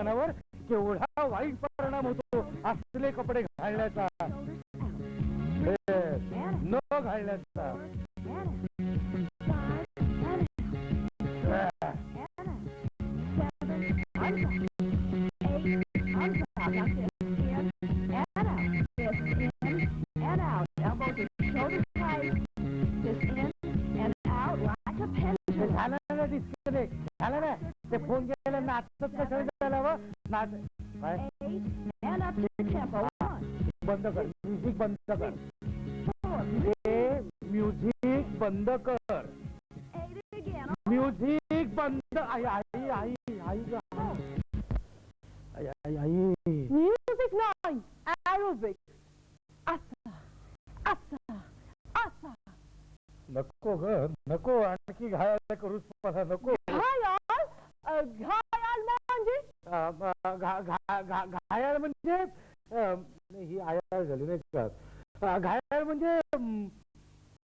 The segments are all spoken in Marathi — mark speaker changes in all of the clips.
Speaker 1: मनावर केवढा वाईट परिणाम होतो असले कपडे घालण्याचा न घालण्याचा काय?
Speaker 2: One,
Speaker 1: बंद कर म्युझिक बंद कर ते म्युझिक बंद कर. म्युझिक बंद आई आई आई आई
Speaker 2: Music nine. Aerobic. Asa. Asa. Asa.
Speaker 1: नको ग नको आणखी घायाला करूच मला नको
Speaker 2: घायाल अ, घायाल म्हणजे
Speaker 1: अ, अ, घा- घा- घा- घायाळ म्हणजे ही आयाळ झाली नाही का? घायाळ म्हणजे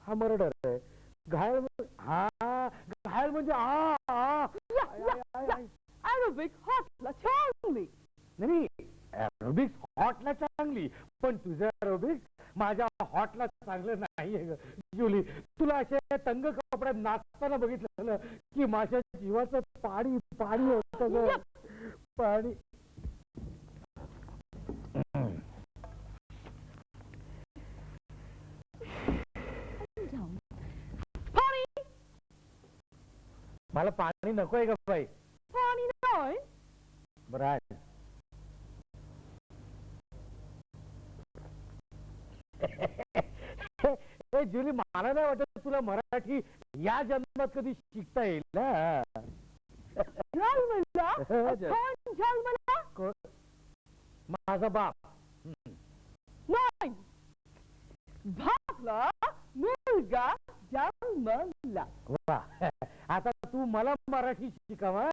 Speaker 1: हा मर्डर आहे. घायाळ हा घायाळ म्हणजे आ आ
Speaker 2: या,
Speaker 1: आय,
Speaker 2: या,
Speaker 1: आय,
Speaker 2: या.
Speaker 1: आय.
Speaker 2: Aerobic hotला चांगली
Speaker 1: नाही एरोबिक्स हॉटला चांगली पण तुझं एरोबिक्स माझ्या हॉटला चांगलं नाहीये जुली तुला अशा तंग कपड्यात नाचताना बघितलं की माझ्या जीवाचं पाणी पाणी होतं पाणी मला पाणी नकोय का बाई.
Speaker 2: पाणी नाही?
Speaker 1: बरं जुली मला नाही वाटत तुला मराठी या जन्मात कधी शिकता येईल ना माझा बाप.
Speaker 2: नाही. भागला मुलगा जन्मला.
Speaker 1: वा. आता तू मला मराठी शिकावा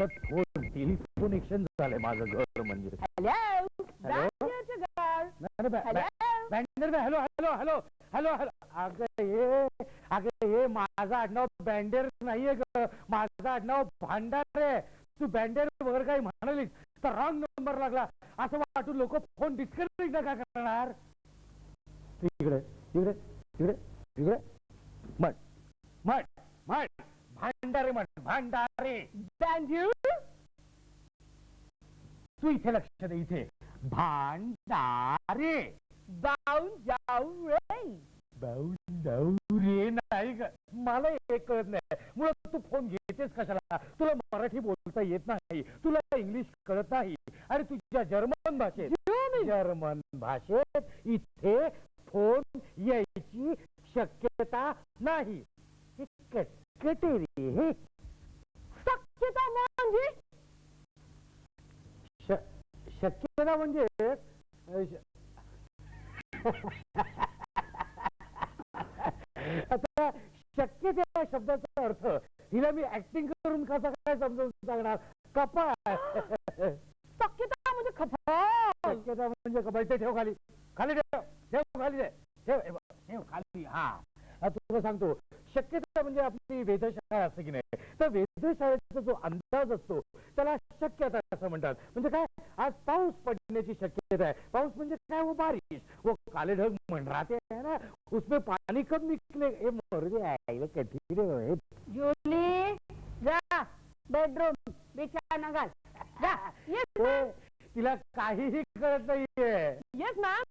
Speaker 1: फोन टेलिफोनेशन झालंय माझं घर म्हणजे.
Speaker 2: हॅलो? बँकेचं घर.
Speaker 1: नाही, बॅ-
Speaker 2: hello?
Speaker 1: बँडर hello hello hello hello hello. अगं हे अगं हे माझं आडनाव बँडेर नाहीये ग. माझं आडनाव भांडार आहे. तू बँडेर वगैरे काही म्हणालीस तर रॉंग नंबर लागला. असं वाटून लोक फोन डिस्कनेक्ट का करणार? इकडे इकडे इकडे इकडे. म्हण म्हण म्हण. भांडारे म्हण भांडारे.
Speaker 2: बँड्यू
Speaker 1: तू इथे लक्ष दे इथे. भांडारे.
Speaker 2: बाऊन जाऊ रे
Speaker 1: भाऊ जाऊ रे नाही ग मला हे कळत नाही. मुळात तू फोन घेतेस कशाला? तुला मराठी बोलता येत नाही. तुला इंग्लिश कळत नाही. आणि तुझ्या जर्मन भाषेत. जर्मन? भाषेत इथे फोन यायची शक्यता नाही. हे कटकटे रे हे.
Speaker 2: शक्यता म्हणजे?
Speaker 1: श- शक्यता म्हणजे? अ, श- आता शक्य त्या शब्दाचा अर्थ हिला मी ऍक्टिंग करून कसा काय समजावून सांगणार? कपाळ.
Speaker 2: शक्यता म्हणजे खपाल
Speaker 1: शक्यता म्हणजे कपाळ ते ठेव खाली. खाली ठेव. ठेव खाली दे. ठेव. ठेव खाली. हा. आता तुला सांगतो. शक्यता म्हणजे आपली वेधशाळा असते की नाही? तर वेधशाळेचा जो अंदाज असतो त्याला शक्यता असं म्हणतात. म्हणजे काय? आज पाऊस पडण्याची शक्यता आहे. पाऊस म्हणजे काय? वो बारिश. वो काले ढग मंडराते है ना? उसमें पानी कब निकले? हे मरुदे आहे कधी रे हे
Speaker 2: जुली जा बेडरूम बिछाना घाल जा येस
Speaker 1: तिला काहीही कळत नाहीये।
Speaker 2: येस मॅम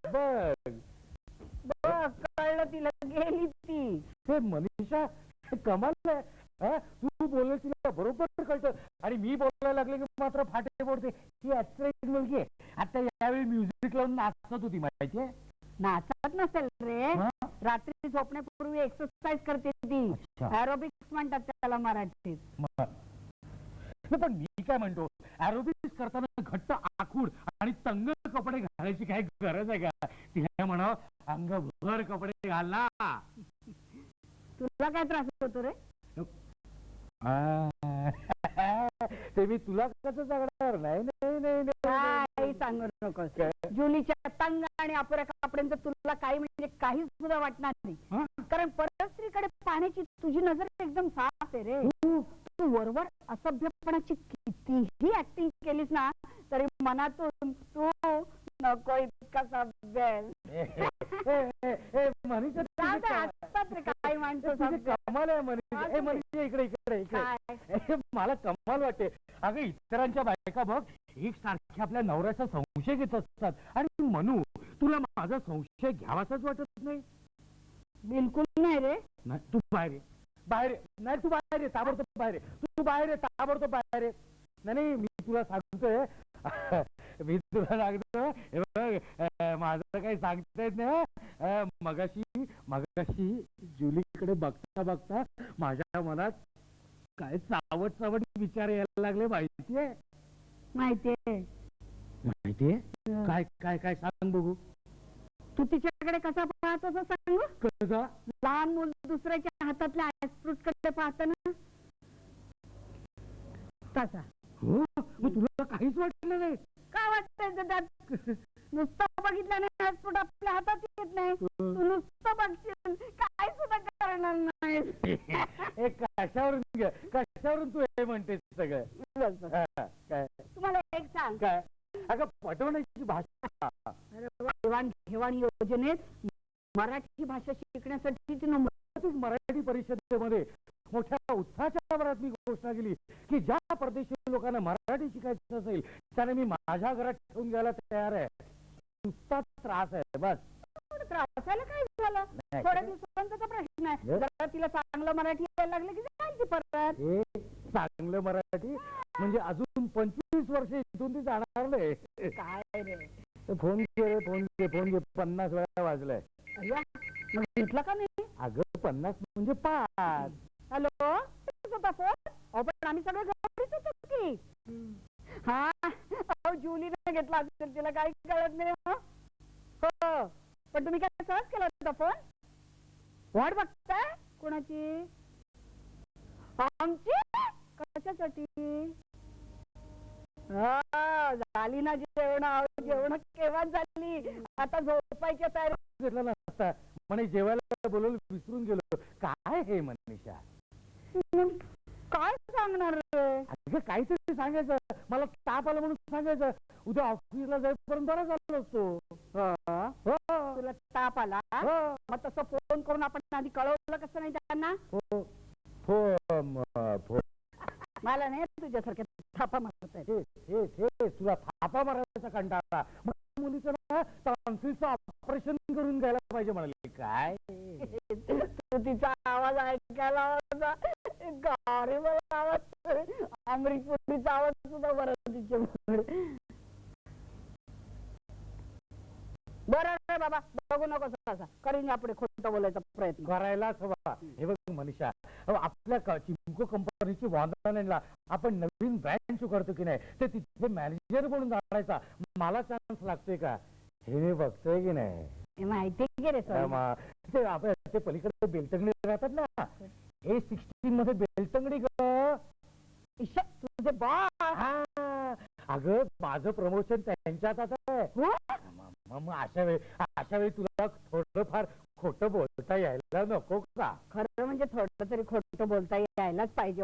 Speaker 1: बघ।
Speaker 2: कळलं तिला गेली ती।
Speaker 1: ते मनीषा कमाल आहे. हा? तू बोललं तिला बरोबर कळतं. आणि मी बोलायला लागले की मात्र फाटे पडते ही ऍक्सिडेंट मुलगी आहे. आता यावेळी म्युझिक लावून नाचत होती माहितीये?
Speaker 3: नाचत नसेल रे.
Speaker 1: हा?
Speaker 3: रात्री झोपण्यापूर्वी एक्सरसाइज करते ती.
Speaker 1: अच्छा.
Speaker 3: एरोबिक्स म्हणतात त्याला मराठीत.
Speaker 1: मग- नाही, पण मी काय म्हणतो? अॅरोबिक्स करताना घट्ट आखूड आणि तंग कपडे घालायची काय गरज आहे का? तिला म्हणावं अंगभर कपडे घाल.
Speaker 3: तुला काय त्रास होतो रे?
Speaker 1: आ, ते मी तुला कसं सांगणार नाही नाही नाही नाही,
Speaker 3: काही सांगू नकोस
Speaker 1: काय?
Speaker 3: जुलीच्या तंग आणि अपुऱ्या कपड्यांचं तुला काही म्हणजे काही सुद्धा वाटणार नाही
Speaker 1: हा?
Speaker 3: कारण परस्त्रीकडे पाहण्याची तुझी नजर एकदम साफ आहे रे
Speaker 1: तू-
Speaker 3: तू वरवर असभ्यपणाची कितीही ऍक्टिंग केलीस ना तरी मनातून तू नको इतका सभ्य आहेस.
Speaker 1: ए, ए, ए, ए, मनीषा,
Speaker 3: जाऊ दे,
Speaker 1: का-
Speaker 3: असतात रे काही माणसं
Speaker 1: तुझी
Speaker 3: सभ्य.
Speaker 1: कमाल आहे मनीषा ए मनीषा इकडे इकडे इकडे
Speaker 3: काय?
Speaker 1: ए, मला कमाल वाटते. अगं इतरांच्या बायका बघ एक सारख्या आपल्या नवऱ्याचा संशय घेत असतात. आणि म्हणू तुला माझा संशय घ्यावासाच वाटत नाही?
Speaker 3: बिलकुल नाही रे.
Speaker 1: नाही तू बाहेर ये. बाहेर ये. नाही तू बाहेर ये. ताबडतोब बाहेर ये. तू बाहेर ये. ताबडतोब बाहेर ये. नाही नाही मी तुला सांगतोय. मी तुला सांगतो हे बघ अं, माझं काही सांगता येत नाही अं, मगाशी मगाशी जुलीकडे बघता बघता माझ्या मनात काय चावट चावट विचार यायला लागले माहितीये?
Speaker 3: माहितीये.
Speaker 1: माहितीये? काय काय काय सांग बघू.
Speaker 3: तू तिच्याकडे कसा पाहत असं सांगू
Speaker 1: कसं?
Speaker 3: लहान मुल दुसऱ्याच्या हातातल्या आईस्फ्रूटकडे पाहताना तसा.
Speaker 1: हो? मग तुला काहीच वाटलं नाही.
Speaker 3: काय वाटतंय त्यात काय?
Speaker 1: अगं पटवण्याची भाषा.
Speaker 3: देवाण घेवाण योजनेत मराठी भाषा शिकण्यासाठी
Speaker 1: नुकतीच मराठी परिषदेमध्ये मोठ्या उत्साहाच्या भरात मी घोषणा केली की ज्या परदेशी लोकांना मराठी शिकायचं असेल त्याने मी माझ्या घरात ठेवून घ्यायला तयार आहे. नुसता त्रास आहे बस.
Speaker 3: त्रासाला काय झालं. थोड्या दिवसांचा प्रश्न आहे? जरा तिला चांगलं मराठी यायला लागलं की जाईल ती परत
Speaker 1: चांगलं मराठी? म्हणजे अजून पंचवीस वर्ष इथून ती जाणार नाही.
Speaker 3: काय रे?
Speaker 1: फोन घे रे फोन घे फोन घे. पन्नास वेळा वाजलाय.
Speaker 3: अय्या, मग घेतलं का नाही?
Speaker 1: अगं पन्नास म्हणजे पाच.
Speaker 3: हॅलो? होता फोन? अहो पण आम्ही सगळे घरीच होतो की. हा? अहो जुलीने घेतला असेल तिला काही कळत नाही हं? हो. पण तुम्ही काय सहज केला होता फोन? वाट बघताय? कोणाची? आमची कशासाठी? हा, झाली ना जेवण जेवण केव्हा झाली? आता झोपायच्या तयारी
Speaker 1: घेतला नसता. म्हणे जेवायला बोलवलं विसरून गेलो. काय हे मनीषा?
Speaker 3: काय सांगणार?
Speaker 1: अगं काहीतरी सांगायचं. मला ताप आला म्हणून सांगायचं. उद्या ऑफिसला जाईपर्यंत बरा झालो असतो. हो?
Speaker 3: तुला ताप आला? मग तसं फोन करून आपण आधी कळवलं कसं नाही त्यांना?
Speaker 1: हो. हो हो.
Speaker 3: मला नाही तुझ्यासारख्या थापा मारत आहेत
Speaker 1: हे हे हे तुला थापा मारायचा कंटाळा. मग मुलीचं ना टॉन्सिलचं ऑपरेशन करून घ्यायला पाहिजे म्हणाले. काय?
Speaker 3: तू तिचा आवाज ऐकायला होता गारी मला आवाज. अमरीश पुरीचा आवाज सुद्धा बरं तिच्यामुळे बरं रे बाबा बघू नको असा करीन यापुढे खोटं बोलायचा प्रयत्न.
Speaker 1: करायलाच हवा. हे बघ मनीषा अहो, आपल्या क- चिमको कंपनीची वॉन्डरलँडला आपण नवीन ब्रँड सुरू करतो की नाही ते तिथे मॅनेजर म्हणून जायचा मला चान्स लागतोय का? हे मी बघतोय की नाही.
Speaker 3: माहिती की रे
Speaker 1: ते आपल्या ते पलीकडे बेलतंगडी राहतात ना. ए सिक्स्टीन मध्ये बेलतंगडी ग.
Speaker 3: तुझे बॉस
Speaker 1: हा. अगं माझं प्रमोशन त्यांच्यात आता आहे.
Speaker 3: हो?
Speaker 1: मग मग अशा वेळी अशा वेळी तुला थोडंफार खोटं बोलता यायला नको का?
Speaker 3: खरं म्हणजे थोडं तरी खोटं बोलता यायलाच पाहिजे